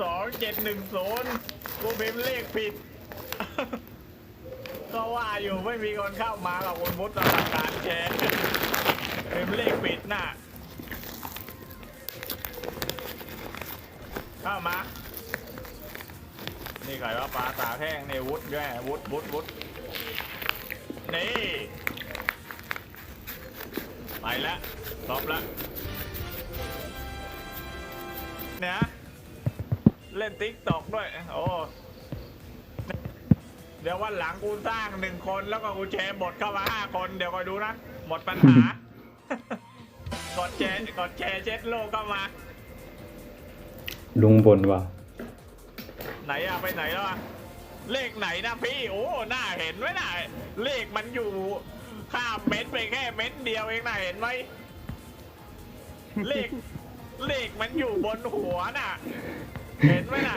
สองเจ็ดหนึ่งศูนย์กูพิมพ์เลขผิด ก็ว่าอยู่ไม่มีคนเข้ามาหรอกคุณพุทธประการแชร์พิมพ์เลขผิดน่ะ เข้ามา นี่ใครว่าปลาตาแห้งนี่วุฒแย่วุฒวุฒวุฒนี่ ไปแล้วตอบแล้วเนี่ย เล่นติ๊กตอกด้วย โอ้เดี๋ยววันหลังกูสร้างหนึ่งคนแล้วก็กูแชร์บทเข้ามาห้าคน เดี๋ยวคอยดูนะหมดปัญหา กดแชร์กดแชร์เช็ดโลกเข้ามา ลุงบ่นว่าไหนอะไปไหนแล้วอะเลขไหนนะพี่ โอ้หน้าเห็นไหมน่ะเลขมันอยู่ข้ามเม็ดไปแค่เม็ดเดียวเองน่ะเห็นไหมเลขเลขมันอยู่บนหัวน่ะ เห็นไหมน่ะ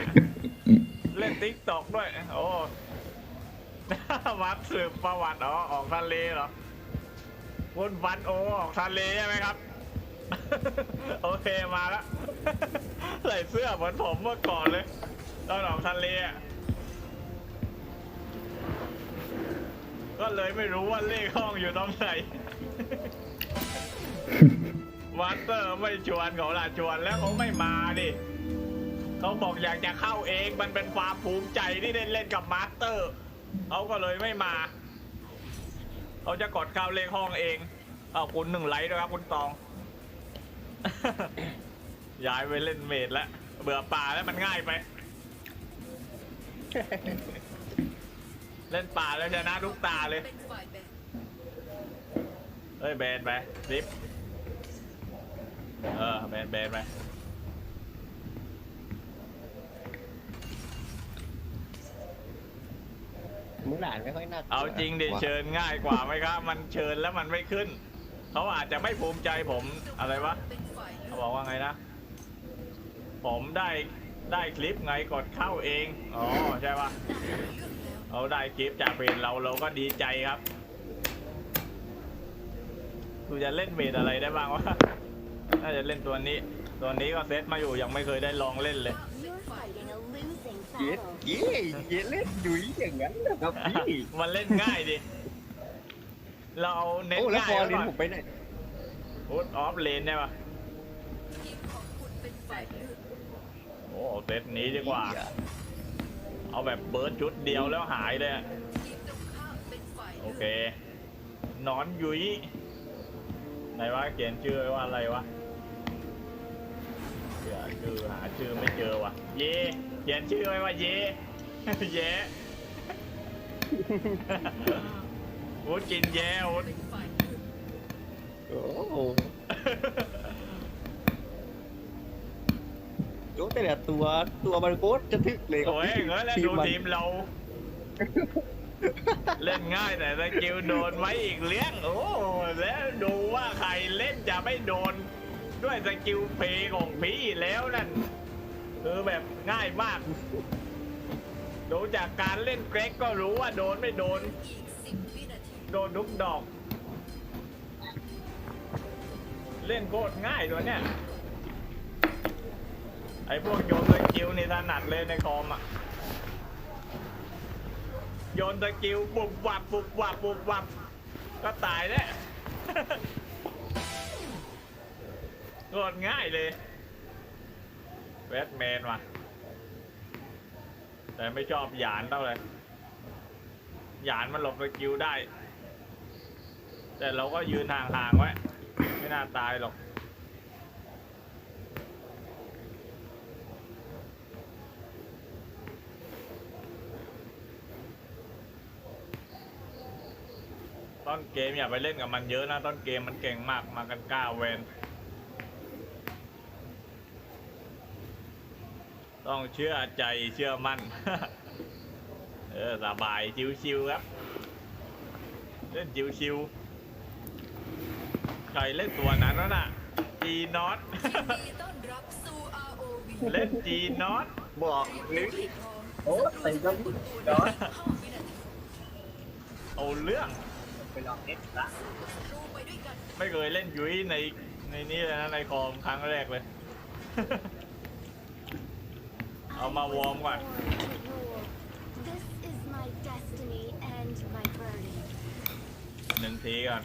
เล่นติ๊กตอกด้วย โอ้ วัดสืบประวัติอ๋อออกทะเลเหรอวนฟันโอออกทะเลใช่ไหมครับ โอเคมาแล้ว ใส่เสื้อเหมือนผมเมื่อก่อนเลยตอนออกทะเลอะก็เลยไม่รู้ว่าเลขห้องอยู่ตรงไหนมาสเตอร์ไม่ชวนเขาละชวนแล้วเขาไม่มาดิ เขาบอกอยากจะเข้าเองมันเป็นความภูมิใจที่ได้เล่นกับมาสเตอร์เขาก็เลยไม่มาเขาจะกดเข้าเลขห้องเองเอาคุณหนึ่งไลค์ด้วยครับคุณตอง ย้ายไปเล่นเมดแล้วเบื่อป่าแล้วมันง่ายไป เล่นป่าแล้วชนะทุกตาเลยเฮ้ยแบนไปริฟเออแบนแบนไป มุกหลานไม่ค่อยน่ากลัวเอาจริงดิว่ะเชิญง่ายกว่าไหมครับ มันเชิญแล้วมันไม่ขึ้น เขาอาจจะไม่ภูมิใจผมอะไรวะเป็นฝ่ายเลืเขาอกบอกว่าไงนะ ผมได้ได้คลิปไงกดเข้าเองอ๋อใช่ปะเลือกแล้วเราได้คลิปจากเพจเราเราก็ดีใจครับกูจะเล่นเมดอะไรได้บ้างวะน่าจะเล่นตัวนี้ ตัวนี้ก็เซตมาอยู่ยังไม่เคยได้ลองเล่นเลย You're fighting a losing เย็ด battle. เย้เย็ดเล่นดุยอย่างนั้นนะครับพี่มันเล่นง่ายดิ เราเอาเน้นโอ้แล้วง่ายฟอไว้ร์ลิก่นอนผมไปไหนพุทออฟเลนได้ปะทีมของคุณเป็นฝ่ายเลือกโอ้เซตนี้ดีกว่า เอาแบบเบิร์ดชุดเดียวแล้วหายเลยอะทีมตรงข้ามเป็นฝ่ายโอเลือกเคนอนยุ้ยไหนวะเขียนชื่อไว้ว่าอะไรวะ เดี๋ยวชื่อหาชื่อไม่เจอวะเย่เขียนชื่อไว้ว่าเย่เย่วุฒกินแย่วุฒเป็นฝ่ายเลือกโอ้โหโอ้แต่ละตัวตัวมันโคตรจะทึกเลยครับโอ้ยเงี้ยแล้วดูทีมเรา เล่นง่ายแต่สกิลโดนไว้อีกเลี้ยง โอ้แล้วดูว่าใครเล่นจะไม่โดน ด้วยสกิลเพลย์ของพี่แล้วนั่นคือแบบง่ายมาก ดูจากการเล่นเกรกก็รู้ว่าโดนไม่โดน โดนทุกดอก เล่นโคตรง่ายตัวเนี้ยไอพวกโยนสกิลนี่ถนัดเลยในคอมอะโยนสกิลปุบวับปุบวับปุบวับก็ตายแล้ว โคตรง่ายเลยแบทแมนว่ะ แต่ไม่ชอบหยานเท่าไหร่หยานมันหลบสกิลได้ แต่เราก็ยืนห่างๆไว้ ไม่น่าตายหรอกต้นเกมอย่าไปเล่นกับมันเยอะนะต้นเกมมันเก่งมากมากันก้าเวน ต้องเชื่อใจเชื่อมั่น เออสบายชิวๆครับ เล่นชิวๆใครเล่นตัวนั้นวะน่ะจีนอตยินดีต้อนรับสู่ ROV เล่นจีนอตบอกนึกที่พร้อมโอ้ใส่ก็คุณดอโอนนห้าวินาทีเอาเรื่องไปลองเน็ตละรู้ไปด้วยกันไม่เคยเล่นยุ้ยในในนี้เลยนะในคอมครั้งแรกเลย เอามาวอร์มก่อน born to rule. This is my destiny and my burden. หนึ่งทีก่อน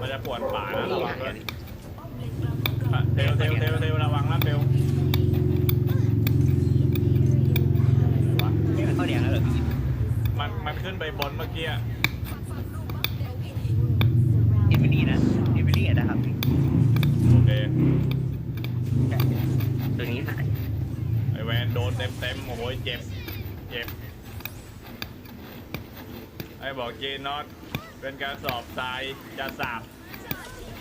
มันจะปวดป่านะระวังด้วยป้อมเลนกลางของเราเทลเทลเทลเทลระวังนะเทล Imperial นี่มันเข้าแดงแล้วเหรอพี่มันมันขึ้นไปบนเมื่อกี้อะ ฝั่งลูกบัฟเดลกินี เอ มิลี่นะเอมิลี่นะครับโอเค ตัวนี้หายไอแวนโดนเต็มเต็มๆโอ้โหเจ็บ เจ็บ ไอบอกเจนอตเป็นการสอบทรายจะสาบ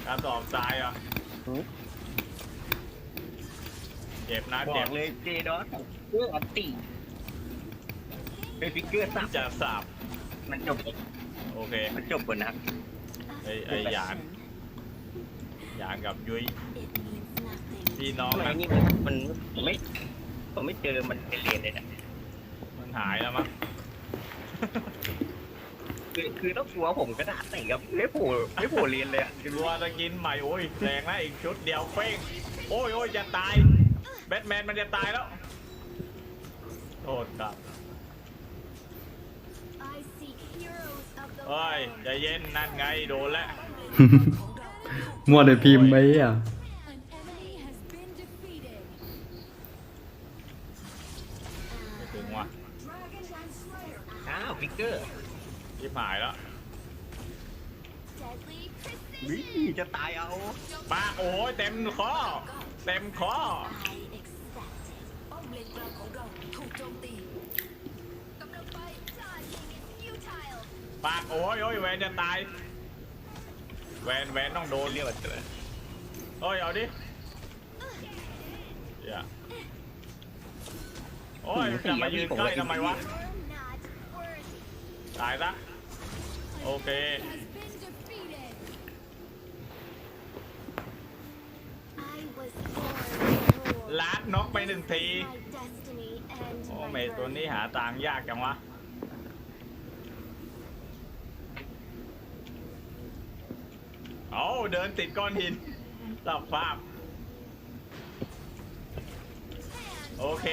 การสอบทรายเหรอะ เจ็บนะบอเจ็กบเลยเจดอสเพื่ออันติเป็นฟิกเกอร์สับจะสาบมันจบ โอเค มันจบบนนะครับ ไอไอหยานหยานกับยุ้ย It means nothing. พี่น้องทำไมนะนี่มันผมไม่ผมไม่เจอมันเป็นเลนเลยนะมันหายแล้วมั้งคือคือต้องกลัวผมกระดาษไหนครับไม่โผล่ไม่โผล่เลนเลยอะรัวจะกินใหม่โอ้ยแรงนะอีกชุดเดียวเป้งโอ้ยโอ้ยจะตายแบทแมนมันจะตายแล้วโทษครับ เฮ้ย realm. ใจเย็นนั่นไงโดนแล้วมั่วแต่พิมพ์ไหมอะ An enemy has been defeated. ไม่ถึงว่ะอ้าวฟิกเกอร์ที่หายแล้ว Deadly วิ precision. จะตายเอาปากโอ้ยเต็มคอเต็มคอ I accept it. ป้อมเลนกลางของเราถูกโจมตีกำลังไป Dodging is futile. ปากโอ้ยโอ้ยแวนจะตายแวนแวนต้องโดนเรียกว่าเจอโอ้ยเอาดิอย่าโอ้ยจะมายืนใกล้ทำไมวะ You're not worthy. ตายซะโอเค Has been defeated. I was born to rule. ลาดน็อกไปหนึ่งที My destiny and โอ้ my เมย์ตัว burden. นี้หาทางยากจังวะ เอาเดินติดก้อนหินสับภาพโอเค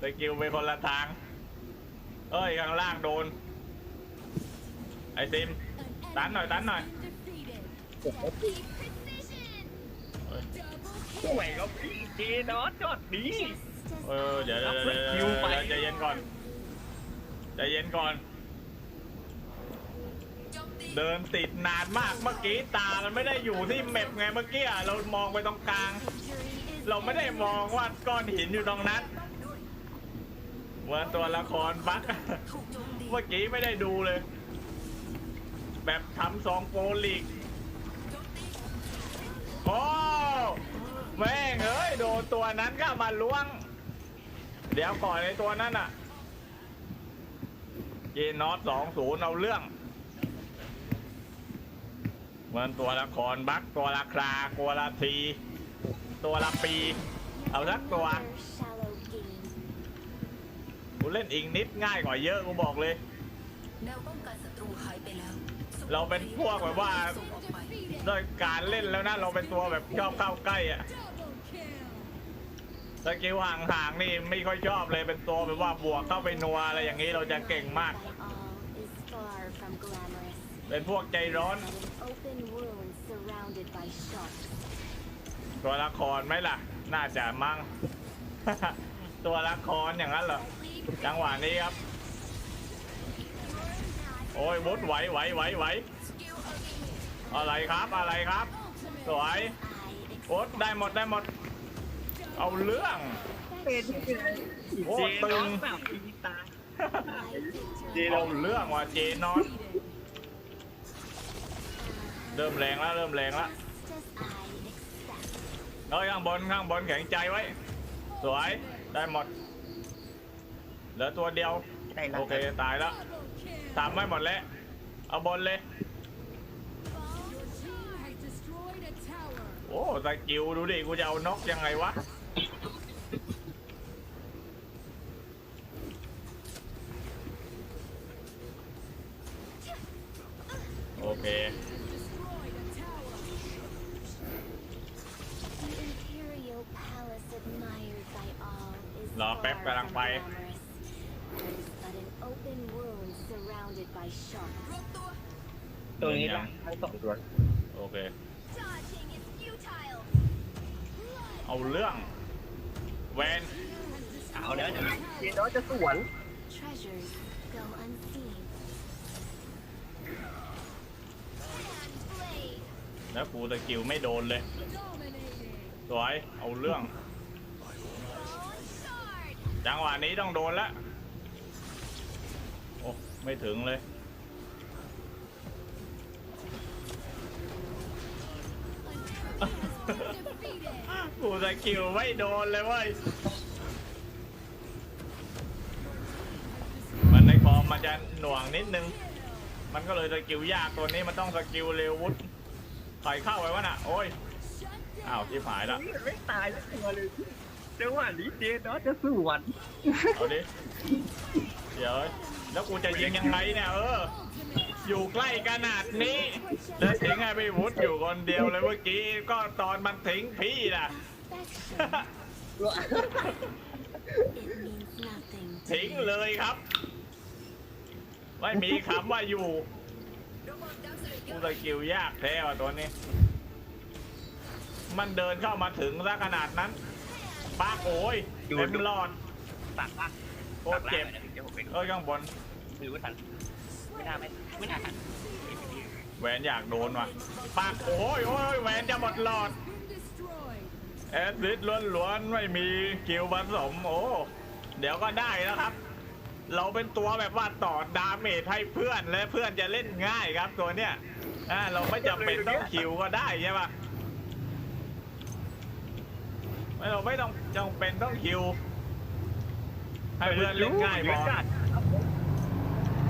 สกิลไปคนละทาง เอ้ย ข้างล่างโดน ไอซิม An Tán rồi, enemy tán has rồi. been defeated. Deadly precision. เอ้ย Double โอ้ยครับพี่เจดอสจอดดี Just as เออเดี๋ยว I เดี๋ยวเดี๋ยวเดี๋ยวคิวไปใจเย็นก่อน ใจเย็นก่อนโจมตี เดินติดนานมากเมื่อกี้ตามันไม่ได้อยู่ที่แมปไงเมื่อกี้เรามองไปตรงกลาง เราไม่ได้มองว่าก้อนหินอยู่ตรงนั้นด้วยเหมือนตัวละครบั๊กเมื่อกี้ไม่ได้ดูเลย แบบทำสองโปรลีกโอ้แม่งเอ้ยโดนตัวนั้นก็มาล้วง เดี๋ยวก่อนในตัวนั้นอะเจนอตสองศูนย์เอาเรื่อง มือนตัวละครบั๊กตัวละคราตัวละที ตัวละปี เอาสักตัว another shallow game. กูเล่นอิงนิดง่ายกว่าเยอะกูบอกเลยแนวป้องกันศัตรูหายไปแล้วเราเป็นพวกแบบว่าส่งออกไปด้วยการเล่นแล้วนะเราเป็นตัวแบบชอบเข้าใกล้อะ double kill. สกิลห่างๆนี่ไม่ค่อยชอบเลยเป็นตัวแบบว่าบวกเข้าไปนัวอะไรอย่างนี้เราจะเก่งมาก By all is far from glamorous. เป็นพวกใจร้อน But an open wound surrounded by sharks. ตัวละครไหมล่ะ น่าจะมั่ง ตัวละครอย่างนั้นเหรอ จังหวะนี้ครับ โอ้ยวุดไหวไหวไหวไหวสกิลอัลติเมทอะไรครับอะไรครับ สวย I วุดได้หมดได้หมด เอาเรื่องเป็นโอ้เจตึดองสแบบอีตาเจเอาเรื่องว่ะเจนอน เริ่มแรงแล้วเริ่มแรงแล้ว just as I accept. เอ้ยข้างบนข้างบนแข็งใจไว้ สวยได้หมด เหลือตัวเดียวได้ละโอเคตายแล้ว Double kill. ทำไม่หมดแล้ว เอาบนเลย Your team has destroyed a tower. โอ้สกิลดูดิกูจะเอานกยังไงวะ โอ เค Destroyed a tower. The imperial palace admired by all is รอแป๊บ far กำลัง from ไป glamorous. It is but an open wound surrounded by shock. ตัวนี้ละทั้งสองตัวโอเค Dodging is futile. เอาเรื่อง แวนเอาแล้วเดี๋ยวเจดอสจะสวน Treasures go unseen. And blade. แล้วกูสกิลไม่โดนเลย Dominating. สวย เอาเรื่อง Bone shard. จังหวะนี้ต้องโดนละโอ้ไม่ถึงเลย กูสกิลไม่โดนเลยเว้ยมันในคอมมันจะหน่วงนิดนึง มันก็เลยสกิลยากตัวนี้มันต้องสกิลเร็ววุฒใส่เข้าไว้วะน่ะ โอ้ย อ้าวที่หายละไม่ตายแล้วตัวเลยจังหวะนี้เจดอจะสู้วัน เอาดิ เดี๋ยว แล้วกูจะยิงยังไงเนี่ยเออ อยู่ใกล้ขนาดนี้ แล้วทิ้งให้พี่วุฒิอยู่คนเดียวเลยเมื่อกี้ ก็ตอนมันทิ้งพี่น่ะ Affection. It means nothing. ทิ้งเลยครับ ไม่มีคำว่าอยู่กูสกิลยากแท้ว่ะตัวนี้ มันเดินเข้ามาถึงซะขนาดนั้นปากโอยเต็มหลอด ตัดละโคตรเจ็บ เดี๋ยวผมไปเอ้ยข้างบนไม่รู้ว่าทันไม่น่าไม่ไม่น่าทันแหวนอยากโดนว่ะปากโอ้ยโอ้ยแหวนจะหมดหลอด Been destroyed. แอดซิดล้วนๆไม่มีกิลผสมโอ้เดี๋ยวก็ได้แล้วครับ เราเป็นตัวแบบว่าต่อดาเมจให้เพื่อนและเพื่อนจะเล่นง่ายครับตัวเนี้ยอ่าเราไม่จำเป็นต้องคิวก็ได้ใช่ปะไม่เราไม่ต้องจำเป็นต้องคิว ให้เพื่อนเล่นง่ายพอ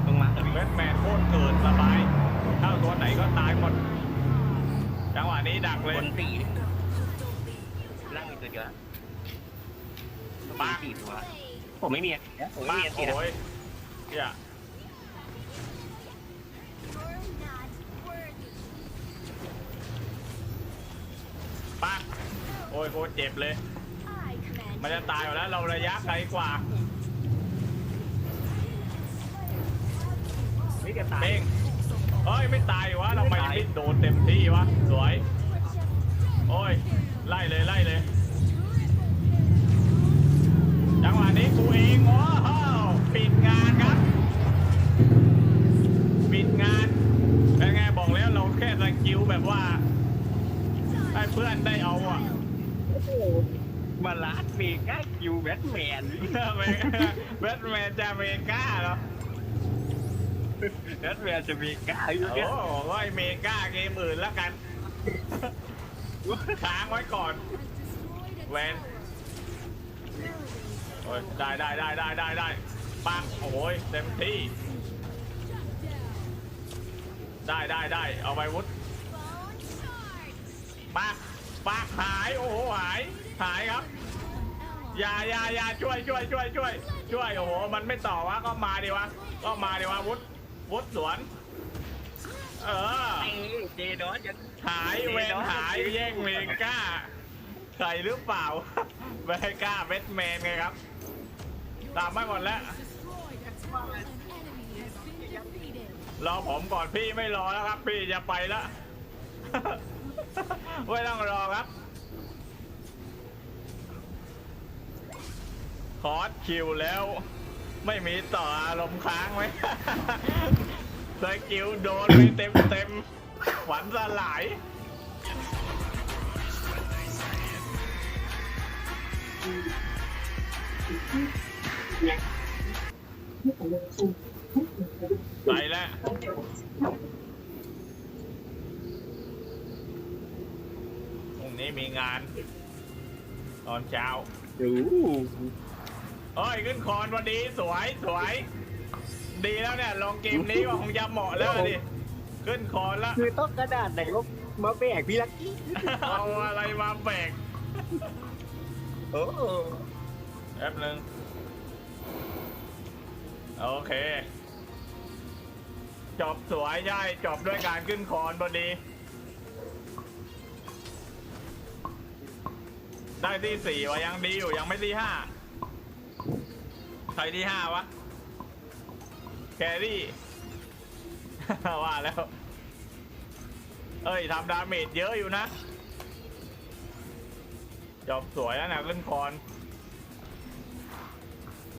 ลงมาเถอะแบทแมนโคตรเกินสบายถ้าตัวไหนก็ตายหมด จังหวะนี้ดักเลยคนตีล่างมีตัวเดียวปาสี่ตัวผมไม่มีผมไม่ปามีกตีนะโอ้ยอย่า You're not worthy. ปากโอ้ยโคตรเจ็บเลย I command มันจะตายอยู่แล้วเราระยะไกลกว่า ไม่จะตายเป้งเฮ้ยไม่ตายวะเราไม่ไม่โดนเต็มที่วะสวยโอ้ยไล่เลยไล่เลยจังหวะนี้กูเองโอ้โหปิดงานครับปิดงานเป็นไงบอกแล้วเราแค่สกิลแบบว่าให้เพื่อนได้เอาอะมาลาดเมกาคิวแบทแมนแบทแมนจะอเมริกาเหรอ แบทแมนจะเมกาอยู่โอ้เนี่ยโหก็อเมริกาเกมอื่นแล้วกันค้างไว้ก่อน Has destroyed a When? tower. โอ้ยได้ได้ได้ได้ได้ได้ปังโอ้ยเต็มที่ ได้ได้ได้เอาไปวุฒปักปักหายโอ้โหหายหายครับอย่าอย่าอย่าช่วยช่วยช่วยช่วยช่วยโอ้โหมันไม่ต่อวะก็มาดิวะก็มาดิวะวุฒ วุฒสวน เออไอ้เจดอนยังหายเวนหายแย่งเมกาใครหรือเปล่า เมกาเบทแมนไงครับ ตามไม่หมดแล้ว Destroyed a tower. An enemy has been defeated. รอผมก่อนพี่ไม่รอแล้วครับ พี่จะไปแล้วไม่ต้องรอครับ คอร์สคิวแล้ว ไม่มีต่ออารมณ์ค้างไหมสกิลโดนไปเต็มเต็มๆฝันสลายไปแล้วพรุ่งนี้มีงาน ตอนเช้าดู เอ้ยขึ้นคอนวันดีสวยสวย ดีแล้วเนี่ยลงเกมนี้ก็คงจะเหมาะแล้วดิขึ้นคอนแล้วคือต้องกระดาษไหนว่ามาแบกพี่ลักกี้เอาอะไรมาแบกโอ้แป๊บหนึ่งโอเคจบสวยใช่จบด้วยการขึ้นคอนพอดี ได้ที่สี่วะยังดีอยู่ยังไม่ที่ห้า ใครที่ห้าวะ แครี่ ว่าแล้ว เอ้ยทำดาเมจเยอะอยู่นะ จบสวยแล้วนะเล่นคอน